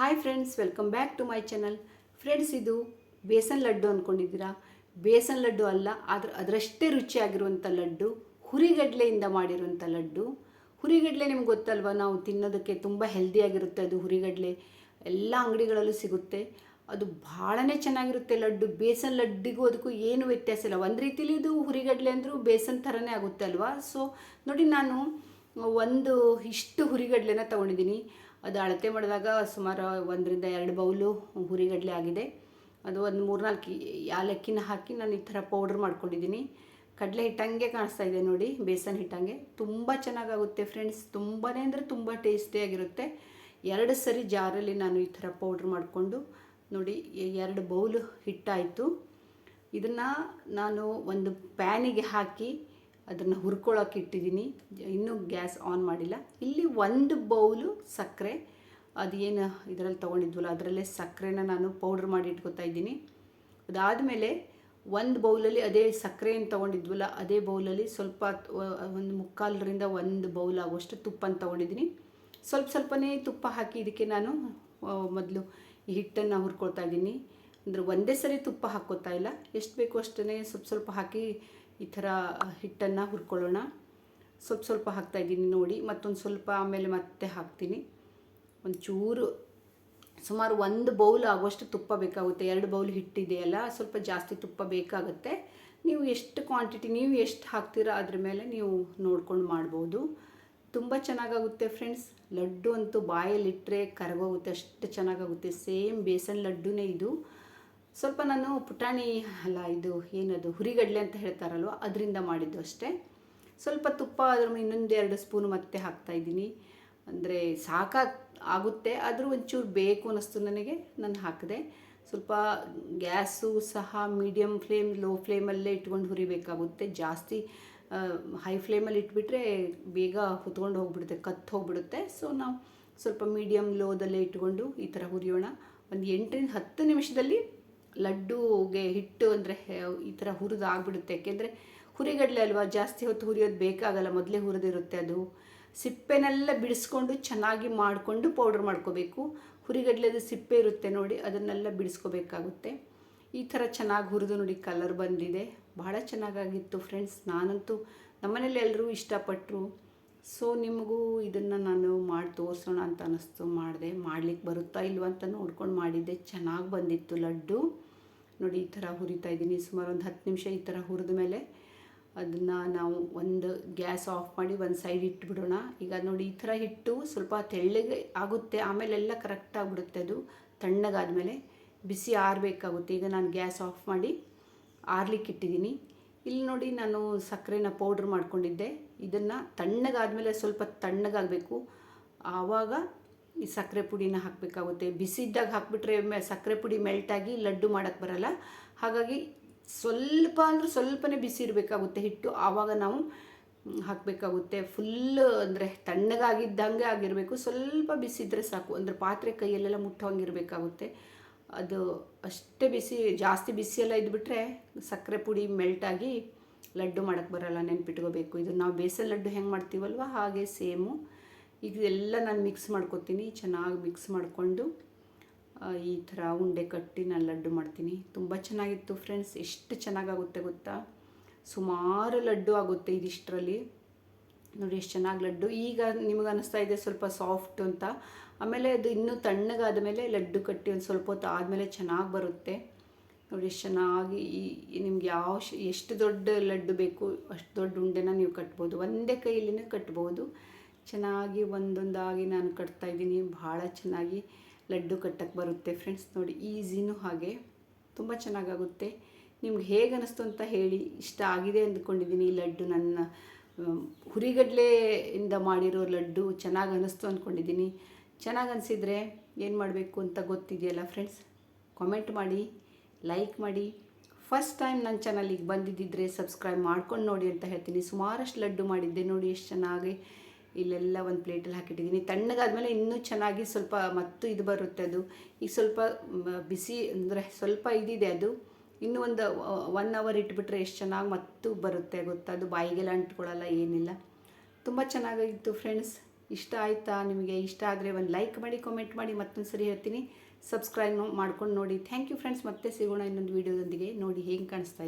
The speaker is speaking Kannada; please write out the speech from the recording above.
Hi friends welcome back to my channel friends ಇದು ಬೇಸನ್ ಲಡ್ಡು ಅಂದ್ಕೊಂಡಿದ್ದೀರಾ ಬೇಸನ್ ಲಡ್ಡು ಅಲ್ಲ, ಆದರೆ ಅದರಷ್ಟೇ ರುಚಿಯಾಗಿರುವಂಥ ಲಡ್ಡು, ಹುರಿಗಡಲೆಯಿಂದ ಮಾಡಿರುವಂಥ ಲಡ್ಡು. ಹುರಿಗಡಲೆ ನಿಮ್ಗೆ ಗೊತ್ತಲ್ವ, ನಾವು ತಿನ್ನೋದಕ್ಕೆ ತುಂಬ ಹೆಲ್ದಿಯಾಗಿರುತ್ತೆ ಅದು ಹುರಿಗಡಲೆ. ಎಲ್ಲ ಅಂಗಡಿಗಳಲ್ಲೂ ಸಿಗುತ್ತೆ. ಅದು ಭಾಳನೇ ಚೆನ್ನಾಗಿರುತ್ತೆ ಲಡ್ಡು. ಬೇಸನ್ ಲಡ್ಡಿಗೂ ಅದಕ್ಕೂ ಏನು ವ್ಯತ್ಯಾಸ ಇಲ್ಲ. ಒಂದು ರೀತಿಲಿ ಇದು ಹುರಿಗಡಲೆ ಅಂದರೂ ಬೇಸನ್ ಥರನೇ ಆಗುತ್ತೆ ಅಲ್ವಾ? ಸೊ ನೋಡಿ ನಾನು ಒಂದು ಇಷ್ಟು ಹುರಿಗಡಲೆನ ತೊಗೊಂಡಿದ್ದೀನಿ. ಅದು ಅಳತೆ ಮಾಡಿದಾಗ ಸುಮಾರು ಒಂದರಿಂದ ಎರಡು ಬೌಲು ಹುರಿಗಡಲೆ ಆಗಿದೆ. ಅದು ಒಂದು ಮೂರ್ನಾಲ್ಕು ಯಾಲಕ್ಕಿನ ಹಾಕಿ ನಾನು ಈ ಥರ ಪೌಡ್ರ್ ಮಾಡ್ಕೊಂಡಿದ್ದೀನಿ. ಕಡಲೆ ಹಿಟ್ಟಂಗೆ ಕಾಣಿಸ್ತಾ ಇದೆ ನೋಡಿ, ಬೇಸನ್ ಹಿಟ್ಟಂಗೆ. ತುಂಬ ಚೆನ್ನಾಗಾಗುತ್ತೆ ಫ್ರೆಂಡ್ಸ್. ತುಂಬಾ ಅಂದರೆ ತುಂಬ ಟೇಸ್ಟಿಯಾಗಿರುತ್ತೆ ಎರಡು ಸರಿ ಜಾರಲ್ಲಿ ನಾನು ಈ ಥರ ಪೌಡ್ರ್ ಮಾಡಿಕೊಂಡು ನೋಡಿ, ಎರಡು ಬೌಲು ಹಿಟ್ಟಾಯಿತು. ಇದನ್ನು ನಾನು ಒಂದು ಪ್ಯಾನಿಗೆ ಹಾಕಿ ಅದನ್ನು ಹುರ್ಕೊಳ್ಳೋಕೆ ಇಟ್ಟಿದ್ದೀನಿ ಇನ್ನೂ ಗ್ಯಾಸ್ ಆನ್ ಮಾಡಿಲ್ಲ. ಇಲ್ಲಿ ಒಂದು ಬೌಲು ಸಕ್ಕರೆ. ಅದು ಏನು ಇದರಲ್ಲಿ ತೊಗೊಂಡಿದ್ವಲ್ಲ, ಅದರಲ್ಲೇ ಸಕ್ಕರೆನ ನಾನು ಪೌಡ್ರ್ ಮಾಡಿ ಇಟ್ಕೊತಾ ಇದ್ದೀನಿ. ಅದಾದಮೇಲೆ ಒಂದು ಬೌಲಲ್ಲಿ ಅದೇ ಸಕ್ಕರೆಯನ್ನು ತೊಗೊಂಡಿದ್ವಲ್ಲ, ಅದೇ ಬೌಲಲ್ಲಿ ಸ್ವಲ್ಪ ಒಂದು ಮುಕ್ಕಾಲರಿಂದ ಒಂದು ಬೌಲ್ ಆಗುವಷ್ಟು ತುಪ್ಪನ ತೊಗೊಂಡಿದ್ದೀನಿ. ಸ್ವಲ್ಪ ಸ್ವಲ್ಪನೇ ತುಪ್ಪ ಹಾಕಿ ಇದಕ್ಕೆ ನಾನು ಮೊದಲು ಈ ಹಿಟ್ಟನ್ನು ಹುರ್ಕೊಳ್ತಾ ಇದ್ದೀನಿ. ಅಂದರೆ ಒಂದೇ ಸರಿ ತುಪ್ಪ ಹಾಕ್ಕೋತಾ ಇಲ್ಲ. ಎಷ್ಟು ಬೇಕು ಅಷ್ಟೇ ಸ್ವಲ್ಪ ಸ್ವಲ್ಪ ಹಾಕಿ ಈ ಥರ ಹಿಟ್ಟನ್ನು ಹುರ್ಕೊಳ್ಳೋಣ. ಸ್ವಲ್ಪ ಸ್ವಲ್ಪ ಹಾಕ್ತಾ ಇದ್ದೀನಿ ನೋಡಿ, ಮತ್ತೊಂದು ಸ್ವಲ್ಪ ಆಮೇಲೆ ಮತ್ತೆ ಹಾಕ್ತೀನಿ. ಒಂಚೂರು, ಸುಮಾರು ಒಂದು ಬೌಲ್ ಆಗುವಷ್ಟು ತುಪ್ಪ ಬೇಕಾಗುತ್ತೆ. ಎರಡು ಬೌಲ್ ಹಿಟ್ಟಿದೆಯಲ್ಲ, ಸ್ವಲ್ಪ ಜಾಸ್ತಿ ತುಪ್ಪ ಬೇಕಾಗುತ್ತೆ. ನೀವು ಎಷ್ಟು ಕ್ವಾಂಟಿಟಿ, ನೀವು ಎಷ್ಟು ಹಾಕ್ತೀರಾ ಅದ್ರ ಮೇಲೆ ನೀವು ನೋಡ್ಕೊಂಡು ಮಾಡ್ಬೋದು. ತುಂಬ ಚೆನ್ನಾಗಾಗುತ್ತೆ ಫ್ರೆಂಡ್ಸ್. ಲಡ್ಡು ಅಂತೂ ಬಾಯಲ್ಲಿಟ್ಟರೆ ಕರಗೋಗುತ್ತೆ, ಅಷ್ಟು ಚೆನ್ನಾಗಾಗುತ್ತೆ. ಸೇಮ್ ಬೇಸನ್ ಲಡ್ಡುನೇ ಇದು. ಸ್ವಲ್ಪ ನಾನು ಪುಟಾಣಿ ಅಲ್ಲ, ಇದು ಏನದು, ಹುರಿಗಡಲೆ ಅಂತ ಹೇಳ್ತಾರಲ್ವ, ಅದರಿಂದ ಮಾಡಿದ್ದು ಅಷ್ಟೇ. ಸ್ವಲ್ಪ ತುಪ್ಪ, ಅದ್ರ ಇನ್ನೊಂದು ಎರಡು ಸ್ಪೂನ್ ಮತ್ತೆ ಹಾಕ್ತಾ ಇದ್ದೀನಿ. ಅಂದರೆ ಸಾಕ ಆಗುತ್ತೆ, ಆದರೂ ಒಂಚೂರು ಬೇಕು ಅನ್ನಿಸ್ತು ನನಗೆ, ನಾನು ಹಾಕಿದೆ. ಸ್ವಲ್ಪ ಗ್ಯಾಸು ಸಹ ಮೀಡಿಯಮ್ ಫ್ಲೇಮ್, ಲೋ ಫ್ಲೇಮಲ್ಲೇ ಇಟ್ಕೊಂಡು ಹುರಿಬೇಕಾಗುತ್ತೆ. ಜಾಸ್ತಿ ಹೈ ಫ್ಲೇಮಲ್ಲಿ ಇಟ್ಬಿಟ್ರೆ ಬೇಗ ಹೊತ್ಕೊಂಡು ಹೋಗ್ಬಿಡುತ್ತೆ, ಕತ್ತು ಹೋಗ್ಬಿಡುತ್ತೆ. ಸೊ ನಾವು ಸ್ವಲ್ಪ ಮೀಡಿಯಮ್ ಲೋದಲ್ಲೇ ಇಟ್ಕೊಂಡು ಈ ಥರ ಹುರಿಯೋಣ. ಒಂದು ಎಂಟರಿಂದ ಹತ್ತು ನಿಮಿಷದಲ್ಲಿ ಲಡ್ಡುಗೆ ಹಿಟ್ಟು ಅಂದರೆ ಈ ಥರ ಹುರಿದು ಆಗಿಬಿಡುತ್ತೆ. ಯಾಕೆಂದರೆ ಹುರಿಗಡಲೆ ಅಲ್ವಾ, ಜಾಸ್ತಿ ಹೊತ್ತು ಹುರಿಯೋದು ಬೇಕಾಗಲ್ಲ, ಮೊದಲೇ ಹುರಿದಿರುತ್ತೆ ಅದು. ಸಿಪ್ಪೆನೆಲ್ಲ ಬಿಡಿಸ್ಕೊಂಡು ಚೆನ್ನಾಗಿ ಮಾಡಿಕೊಂಡು ಪೌಡ್ರ್ ಮಾಡ್ಕೋಬೇಕು. ಹುರಿಗಡಲೆದು ಸಿಪ್ಪೆ ಇರುತ್ತೆ ನೋಡಿ, ಅದನ್ನೆಲ್ಲ ಬಿಡಿಸ್ಕೋಬೇಕಾಗುತ್ತೆ. ಈ ಥರ ಚೆನ್ನಾಗಿ ಹುರಿದು ನೋಡಿ ಕಲರ್ ಬಂದಿದೆ. ಭಾಳ ಚೆನ್ನಾಗಾಗಿತ್ತು ಫ್ರೆಂಡ್ಸ್ ನಾನಂತೂ ನಮ್ಮನೇಲಿ ಎಲ್ಲರೂ ಇಷ್ಟಪಟ್ಟರು ಸೊ ನಿಮಗೂ ಇದನ್ನು ನಾನು ಮಾಡಿ ತೋರಿಸೋಣ ಅಂತ ಅನ್ನಿಸ್ತು ಮಾಡಿದೆ ಮಾಡ್ಲಿಕ್ಕೆ ಬರುತ್ತಾ ಇಲ್ವಂತ ಅಂತ ನೋಡ್ಕೊಂಡು ಮಾಡಿದ್ದೆ. ಚೆನ್ನಾಗಿ ಬಂದಿತ್ತು ಲಡ್ಡು. ನೋಡಿ, ಈ ಥರ ಹುರಿತಾ ಇದ್ದೀನಿ. ಸುಮಾರು ಒಂದು ಹತ್ತು ನಿಮಿಷ ಈ ಥರ ಹುರಿದ ಮೇಲೆ ಅದನ್ನು ನಾವು ಒಂದು ಗ್ಯಾಸ್ ಆಫ್ ಮಾಡಿ ಒಂದು ಸೈಡ್ ಇಟ್ಬಿಡೋಣ. ಈಗ ನೋಡಿ, ಈ ಥರ ಹಿಟ್ಟು ಸ್ವಲ್ಪ ತೆಳ್ಳಗೆ ಆಗುತ್ತೆ. ಆಮೇಲೆಲ್ಲ ಕರೆಕ್ಟ್ ಆಗಿಬಿಡುತ್ತೆ ಅದು. ತಣ್ಣಗಾದಮೇಲೆ ಬಿಸಿ ಆರಬೇಕಾಗುತ್ತೆ. ಈಗ ನಾನು ಗ್ಯಾಸ್ ಆಫ್ ಮಾಡಿ ಆರ್ಲಿಕ್ಕೆ ಇಟ್ಟಿದ್ದೀನಿ. ಇಲ್ಲಿ ನೋಡಿ, ನಾನು ಸಕ್ಕರೆನ ಪೌಡ್ರ್ ಮಾಡ್ಕೊಂಡಿದ್ದೆ. ಇದನ್ನು ತಣ್ಣಗಾದಮೇಲೆ ಸ್ವಲ್ಪ ತಣ್ಣಗಾಗಬೇಕು. ಆವಾಗ ಈ ಸಕ್ಕರೆ ಪುಡಿನ ಹಾಕಬೇಕಾಗುತ್ತೆ. ಬಿಸಿದ್ದಾಗ ಹಾಕ್ಬಿಟ್ರೆ ಸಕ್ಕರೆ ಪುಡಿ ಮೆಲ್ಟಾಗಿ ಲಡ್ಡು ಮಾಡೋಕ್ಕೆ ಬರಲ್ಲ. ಹಾಗಾಗಿ ಸ್ವಲ್ಪ ಅಂದರೆ ಸ್ವಲ್ಪನೇ ಬಿಸಿ ಇರಬೇಕಾಗುತ್ತೆ ಹಿಟ್ಟು. ಆವಾಗ ನಾವು ಹಾಕಬೇಕಾಗುತ್ತೆ. ಫುಲ್ ಅಂದರೆ ತಣ್ಣಗಾಗಿದ್ದಂಗೆ ಆಗಿರಬೇಕು. ಸ್ವಲ್ಪ ಬಿಸಿ ಇದ್ದರೆ ಸಾಕು. ಅಂದರೆ ಪಾತ್ರೆ ಕೈಯಲ್ಲೆಲ್ಲ ಮುಟ್ಟೋಂಗಿರಬೇಕಾಗುತ್ತೆ. ಅದು ಅಷ್ಟೇ ಬಿಸಿ, ಜಾಸ್ತಿ ಬಿಸಿ ಎಲ್ಲ ಇದ್ಬಿಟ್ರೆ ಸಕ್ಕರೆ ಪುಡಿ ಮೆಲ್ಟಾಗಿ ಲಡ್ಡು ಮಾಡೋಕ್ಕೆ ಬರಲ್ಲ, ನೆನ್ಪಿಟ್ಕೋಬೇಕು. ಇದು ನಾವು ಬೇಸನ್ ಲಡ್ಡು ಹೆಂಗೆ ಮಾಡ್ತೀವಲ್ವ? ಹಾಗೆ ಸೇಮು. ಇದೆಲ್ಲ ನಾನು ಮಿಕ್ಸ್ ಮಾಡ್ಕೊತೀನಿ, ಚೆನ್ನಾಗಿ ಮಿಕ್ಸ್ ಮಾಡಿಕೊಂಡು ಈ ಥರ ಉಂಡೆ ಕಟ್ಟಿ ನಾನು ಲಡ್ಡು ಮಾಡ್ತೀನಿ. ತುಂಬ ಚೆನ್ನಾಗಿತ್ತು ಫ್ರೆಂಡ್ಸ್. ಎಷ್ಟು ಚೆನ್ನಾಗಾಗುತ್ತೆ ಗೊತ್ತಾ? ಸುಮಾರು ಲಡ್ಡು ಆಗುತ್ತೆ ಇದಿಷ್ಟರಲ್ಲಿ. ನೋಡಿ ಎಷ್ಟು ಚೆನ್ನಾಗಿ ಲಡ್ಡು. ಈಗ ನಿಮಗೆ ಅನ್ನಿಸ್ತಾ ಇದೆ ಸ್ವಲ್ಪ ಸಾಫ್ಟ್ ಅಂತ. ಆಮೇಲೆ ಅದು ಇನ್ನೂ ತಣ್ಣಗಾದ ಮೇಲೆ ಲಡ್ಡು ಕಟ್ಟಿ ಒಂದು ಸ್ವಲ್ಪ ಹೊತ್ತು ಆದಮೇಲೆ ಚೆನ್ನಾಗಿ ಬರುತ್ತೆ. ನೋಡಿ ಎಷ್ಟು ಚೆನ್ನಾಗಿ ಈ ನಿಮ್ಗೆ ಯಾವ ಎಷ್ಟು ದೊಡ್ಡ ಲಡ್ಡು ಬೇಕು, ಅಷ್ಟು ದೊಡ್ಡ ಉಂಡೆನ ನೀವು ಕಟ್ಬೋದು. ಒಂದೇ ಕೈಯಲ್ಲಿನೂ ಕಟ್ಬೋದು. ಚೆನ್ನಾಗಿ ಒಂದೊಂದಾಗಿ ನಾನು ಕಟ್ತಾ ಇದ್ದೀನಿ. ಭಾಳ ಚೆನ್ನಾಗಿ ಲಡ್ಡು ಕಟ್ಟಕ್ಕೆ ಬರುತ್ತೆ ಫ್ರೆಂಡ್ಸ್ ನೋಡಿ, ಈಸಿನೂ ಹಾಗೆ. ತುಂಬ ಚೆನ್ನಾಗಾಗುತ್ತೆ. ನಿಮ್ಗೆ ಹೇಗೆ ಅನ್ನಿಸ್ತು ಅಂತ ಹೇಳಿ, ಇಷ್ಟ ಆಗಿದೆ ಅಂದ್ಕೊಂಡಿದ್ದೀನಿ. ಈ ಲಡ್ಡು ನನ್ನ ಹುರಿಗಡಲೆಯಿಂದ ಮಾಡಿರೋ ಲಡ್ಡು ಚೆನ್ನಾಗಿ ಅನ್ನಿಸ್ತು ಅಂದ್ಕೊಂಡಿದ್ದೀನಿ. ಚೆನ್ನಾಗಿ ಅನಿಸಿದರೆ ಏನು ಮಾಡಬೇಕು ಅಂತ ಗೊತ್ತಿದೆಯಲ್ಲ ಫ್ರೆಂಡ್ಸ್ ಕಾಮೆಂಟ್ ಮಾಡಿ. ಲೈಕ್ ಮಾಡಿ. ಫಸ್ಟ್ ಟೈಮ್ ನನ್ನ ಚಾನಲಿಗೆ ಬಂದಿದ್ದಿದ್ರೆ ಸಬ್ಸ್ಕ್ರೈಬ್ ಮಾಡ್ಕೊಂಡು ನೋಡಿ ಅಂತ ಹೇಳ್ತೀನಿ. ಸುಮಾರಷ್ಟು ಲಡ್ಡು ಮಾಡಿದ್ದೆ. ನೋಡಿ ಎಷ್ಟು ಚೆನ್ನಾಗಿ ಇಲ್ಲೆಲ್ಲ ಒಂದು ಪ್ಲೇಟಲ್ಲಿ ಹಾಕಿಟ್ಟಿದ್ದೀನಿ. ತಣ್ಣಗಾದ್ಮೇಲೆ ಇನ್ನೂ ಚೆನ್ನಾಗಿ ಸ್ವಲ್ಪ ಮತ್ತು ಇದು ಬರುತ್ತೆ ಅದು. ಈಗ ಸ್ವಲ್ಪ ಬಿಸಿ ಅಂದರೆ ಸ್ವಲ್ಪ ಇದಿದೆ ಅದು. ಇನ್ನೂ ಒಂದು ಒನ್ ಅವರ್ ಇಟ್ಬಿಟ್ರೆ ಎಷ್ಟು ಚೆನ್ನಾಗಿ ಮತ್ತು ಬರುತ್ತೆ ಗೊತ್ತಾ? ಅದು ಬಾಯಿಗೆಲ್ಲ ಅಂಟ್ಕೊಳ್ಳಲ್ಲ, ಏನಿಲ್ಲ. ತುಂಬ ಚೆನ್ನಾಗಿತ್ತು ಫ್ರೆಂಡ್ಸ್ ಇಷ್ಟ ಆಯಿತಾ ನಿಮಗೆ? ಇಷ್ಟ ಆದರೆ ಒಂದು ಲೈಕ್ ಮಾಡಿ ಕಾಮೆಂಟ್ ಮಾಡಿ ಮತ್ತೊಂದು ಸರಿ ಹೇಳ್ತೀನಿ. ಸಬ್ಸ್ಕ್ರೈಬ್ ಮಾಡ್ಕೊಂಡು ನೋಡಿ. ಥ್ಯಾಂಕ್ ಯು ಫ್ರೆಂಡ್ಸ್ ಮತ್ತೆ ಸಿಗೋಣ ಇನ್ನೊಂದು ವೀಡಿಯೋದೊಂದಿಗೆ ನೋಡಿ ಹೇಗೆ ಕಾಣಿಸ್ತಾ